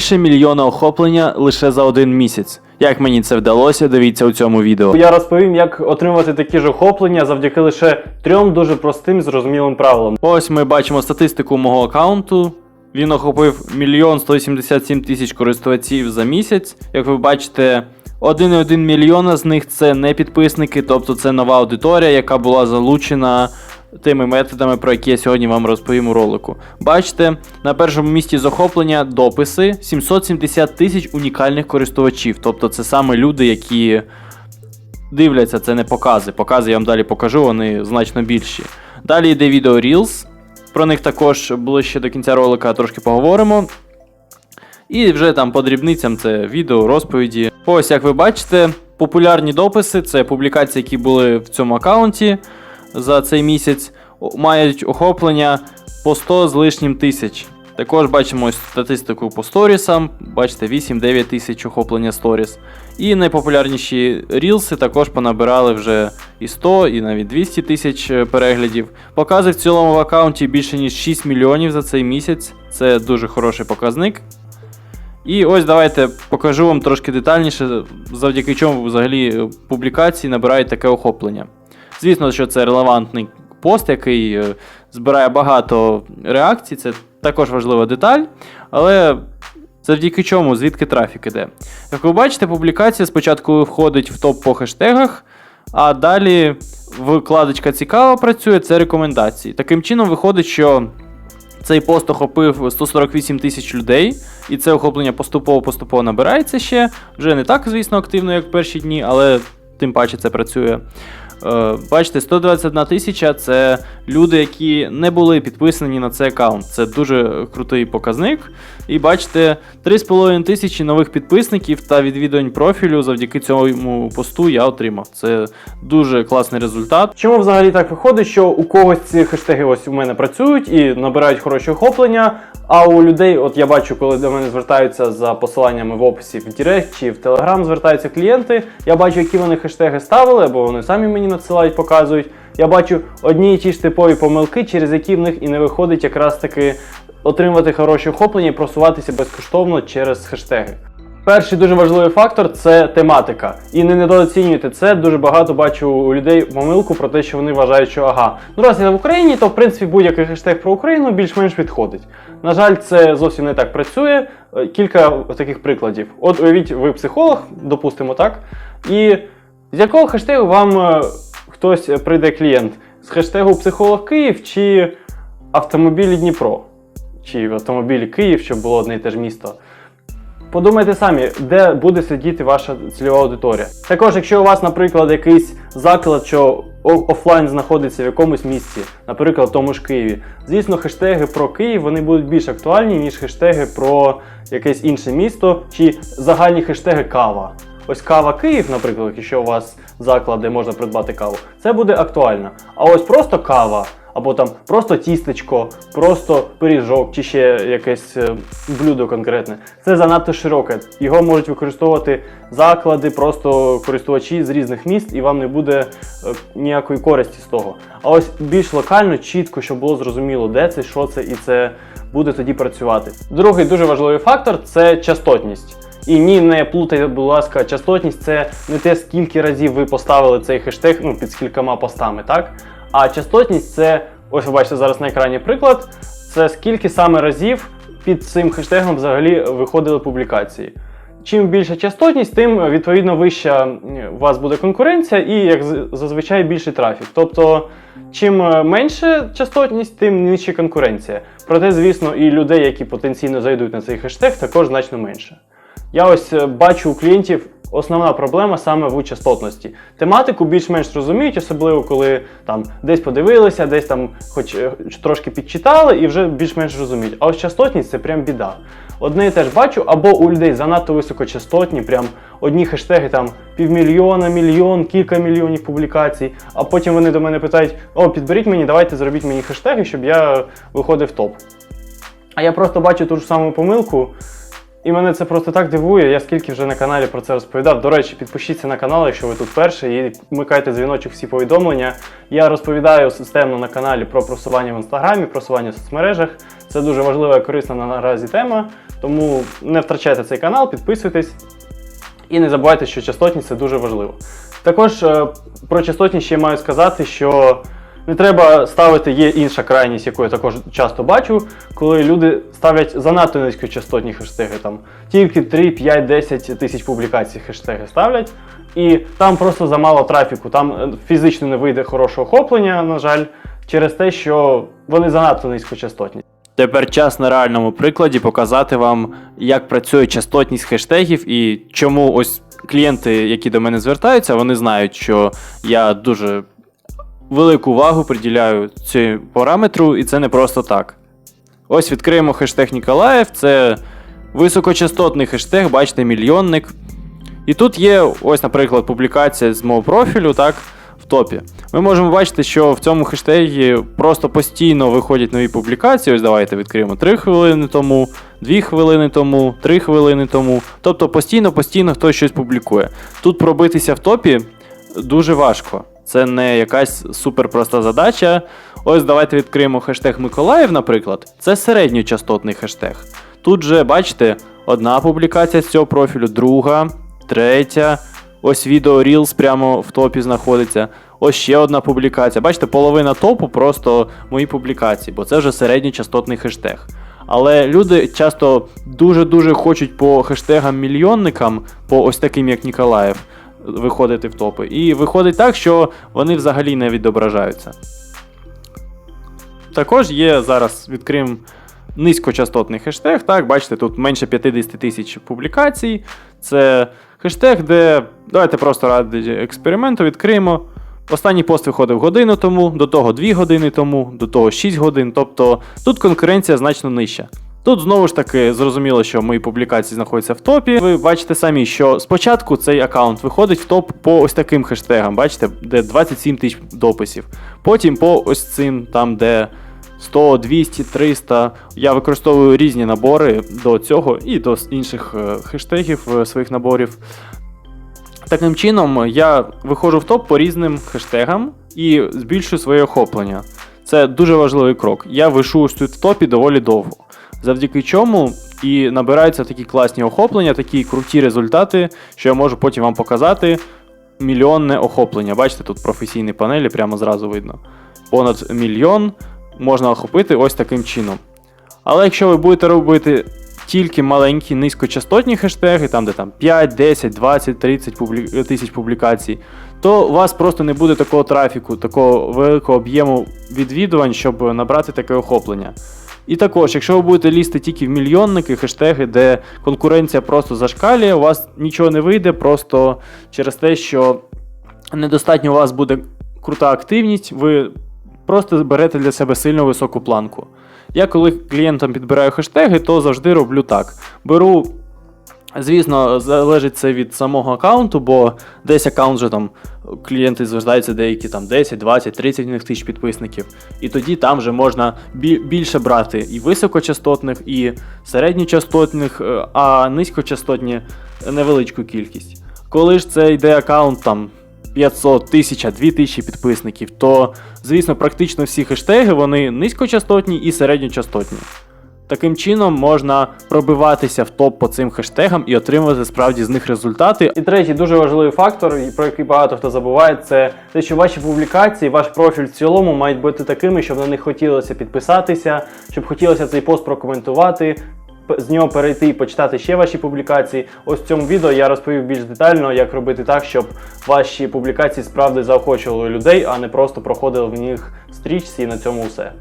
більше мільйона охоплення лише за один місяць. Як мені це вдалося, дивіться у цьому відео. Я розповім, як отримати такі ж охоплення завдяки лише трьом дуже простим зрозумілим правилам. Ось ми бачимо статистику мого аккаунту. Він охопив 1 187 тисяч користувачів за місяць. Як ви бачите, 1,1 мільйона з них це не підписники, тобто це нова аудиторія, яка була залучена тими методами, про які я сьогодні вам розповім у ролику. Бачите, на першому місці з охоплення дописи 770 тисяч унікальних користувачів. Тобто це саме люди, які дивляться, це не покази. Покази я вам далі покажу, вони значно більші. Далі йде відео Reels. Про них також ближче до кінця ролика трошки поговоримо. І вже там по дрібницям це відео, розповіді. Ось, як ви бачите, популярні дописи це публікації, які були в цьому аккаунті за цей місяць, мають охоплення по 100 з лишнім тисяч. Також бачимо статистику по сторісам, бачите, 8-9 тисяч охоплення сторіс. І найпопулярніші рілси також понабирали вже і 100, і навіть 200 тисяч е, переглядів. Покази в цілому в аккаунті більше ніж 6 мільйонів за цей місяць. Це дуже хороший показник. І ось давайте покажу вам трошки детальніше, завдяки чому взагалі е, публікації набирають таке охоплення. Звісно, що це релевантний пост, який е, збирає багато реакцій, це також важлива деталь, але завдяки чому, звідки трафік іде. Як ви бачите, публікація спочатку входить в топ по хештегах, а далі вкладочка цікава працює, це рекомендації. Таким чином виходить, що цей пост охопив 148 тисяч людей, і це охоплення поступово-поступово набирається ще. Вже не так, звісно, активно, як в перші дні, але тим паче це працює. Е, Бачите, 121 тисяча це люди, які не були підписані на цей аккаунт. Це дуже крутий показник. І бачите, 3,5 тисячі нових підписників та відвідувань профілю завдяки цьому посту я отримав. Це дуже класний результат. Чому взагалі так виходить, що у когось ці хештеги ось у мене працюють і набирають хороші охоплення, а у людей, от я бачу, коли до мене звертаються за посиланнями в описі в Директ чи в Телеграм звертаються клієнти, я бачу, які вони хештеги ставили, або вони самі мені надсилають, показують. Я бачу одні і ті ж типові помилки, через які в них і не виходить якраз таки отримувати хороші охоплення і просуватися безкоштовно через хештеги. Перший дуже важливий фактор це тематика. І не недооцінюйте це. Дуже багато бачу у людей помилку про те, що вони вважають, що ага, ну раз я в Україні, то в принципі будь-який хештег про Україну більш-менш підходить. На жаль, це зовсім не так працює. Е, Кілька таких прикладів. От уявіть, ви психолог, допустимо так. І з якого хештегу вам е, хтось е, прийде клієнт? З хештегу психолог Київ чи автомобілі Дніпро? Чи автомобілі Київ, щоб було одне і те ж місто. Подумайте самі, де буде сидіти ваша цільова аудиторія. Також, якщо у вас, наприклад, якийсь заклад, що офлайн знаходиться в якомусь місці, наприклад, в тому ж Києві, звісно, хештеги про Київ вони будуть більш актуальні, ніж хештеги про якесь інше місто чи загальні хештеги кава. Ось кава Київ, наприклад, якщо у вас заклад, де можна придбати каву, це буде актуально. А ось просто кава, або там просто тістечко, просто пиріжок, чи ще якесь е, блюдо конкретне. Це занадто широке. Його можуть використовувати заклади, просто користувачі з різних міст, і вам не буде е, ніякої користі з того. А ось більш локально, чітко, щоб було зрозуміло, де це, що це, і це буде тоді працювати. Другий дуже важливий фактор це частотність. І ні, не плутайте, будь ласка, частотність це не те, скільки разів ви поставили цей хештег ну, під скількома постами, так? А частотність це, ось ви бачите зараз на екрані приклад, це скільки саме разів під цим хештегом взагалі виходили публікації. Чим більша частотність, тим відповідно вища у вас буде конкуренція і як зазвичай більший трафік. Тобто, чим е, менше частотність, тим нижча конкуренція. Проте, звісно, і людей, які потенційно зайдуть на цей хештег, також значно менше. Я ось е, бачу у клієнтів основна проблема саме в частотності. Тематику більш-менш розуміють, особливо коли там десь подивилися, десь там хоч е, трошки підчитали і вже більш-менш розуміють. А ось частотність це прям біда. Одне і теж бачу, або у людей занадто високочастотні, прям одні хештеги там півмільйона, мільйон, кілька мільйонів публікацій. А потім вони до мене питають: о, підберіть мені, давайте зробіть мені хештеги, щоб я виходив в топ. А я просто бачу ту ж саму помилку. І мене це просто так дивує. Я скільки вже на каналі про це розповідав. До речі, підпишіться на канал, якщо ви тут перший, і вмикайте дзвіночок всі повідомлення. Я розповідаю системно на каналі про просування в інстаграмі, просування в соцмережах. Це дуже важлива і корисна наразі тема. Тому не втрачайте цей канал, підписуйтесь і не забувайте, що частотність це дуже важливо. Також е, про частотність ще маю сказати, що не треба ставити, є інша крайність, яку я також часто бачу, коли люди ставлять занадто низькочастотні хештеги. Там тільки 3, 5, 10 тисяч публікацій хештеги ставлять. І там просто замало трафіку, там е, фізично не вийде хорошого охоплення, на жаль, через те, що вони занадто низькочастотні. Тепер час на реальному прикладі показати вам, як працює частотність хештегів і чому ось клієнти, які до мене звертаються, вони знають, що я дуже велику увагу приділяю цьому параметру, і це не просто так. Ось відкриємо хештег Ніколаєв, це високочастотний хештег, бачите, мільйонник. І тут є, ось, наприклад, публікація з мого профілю, так, в топі. Ми можемо бачити, що в цьому хештегі просто постійно виходять нові публікації. Ось давайте відкриємо 3 хвилини тому, 2 хвилини тому, 3 хвилини тому. Тобто постійно-постійно хтось щось публікує. Тут пробитися в топі дуже важко. Це не якась суперпроста задача. Ось давайте відкриємо хештег Миколаїв, наприклад. Це середньочастотний хештег. Тут же, бачите, одна публікація з цього профілю, друга, третя. Ось відео Reels прямо в топі знаходиться. Ось ще одна публікація. Бачите, половина топу просто мої публікації, бо це вже середньочастотний хештег. Але люди часто дуже-дуже хочуть по хештегам-мільйонникам, по ось таким як Ніколаєв, виходити в топи. І виходить так, що вони взагалі не відображаються. Також є зараз відкриємо низькочастотний хештег. Так, бачите, тут менше 50 тисяч публікацій. Це хештег, де давайте просто ради експерименту відкриємо. Останній пост виходив годину тому, до того 2 години тому, до того 6 годин. Тобто тут конкуренція значно нижча. Тут знову ж таки зрозуміло, що мої публікації знаходяться в топі. Ви бачите самі, що спочатку цей аккаунт виходить в топ по ось таким хештегам, бачите, де 27 тисяч дописів. Потім по ось цим, там, де 100, 200, 300. Я використовую різні набори до цього і до інших е, хештегів е, своїх наборів. Таким чином, я виходжу в топ по різним хештегам і збільшую своє охоплення. Це дуже важливий крок. Я вишуюсь тут в топі доволі довго. Завдяки чому і набираються такі класні охоплення, такі круті результати, що я можу потім вам показати. Мільйонне охоплення. Бачите, тут професійні панелі, прямо зразу видно. Понад мільйон можна охопити ось таким чином. Але якщо ви будете робити тільки маленькі низькочастотні хештеги, там де там 5, 10, 20, 30 публі... тисяч публікацій, то у вас просто не буде такого трафіку, такого великого об'єму відвідувань, щоб набрати таке охоплення. І також, якщо ви будете лізти тільки в мільйонники, хештеги, де конкуренція просто зашкалює, у вас нічого не вийде, просто через те, що недостатньо у вас буде крута активність, ви просто берете для себе сильно високу планку. Я коли клієнтам підбираю хештеги, то завжди роблю так. Беру, звісно, залежить це від самого аккаунту, бо десь аккаунт вже там клієнти звертаються деякі там 10, 20, 30 них тисяч підписників. І тоді там вже можна більше брати і високочастотних, і середньочастотних, е, а низькочастотні невеличку кількість. Коли ж це йде аккаунт там 500, 1000, 2000 підписників, то, звісно, практично всі хештеги вони низькочастотні і середньочастотні. Таким чином можна пробиватися в топ по цим хештегам і отримувати справді з них результати. І третій дуже важливий фактор, про який багато хто забуває, це те, що ваші публікації, ваш профіль в цілому мають бути такими, щоб на них хотілося підписатися, щоб хотілося цей пост прокоментувати. З нього перейти і почитати ще ваші публікації. Ось в цьому відео я розповів більш детально, як робити так, щоб ваші публікації справді заохочували людей, а не просто проходили в них стрічці і на цьому все.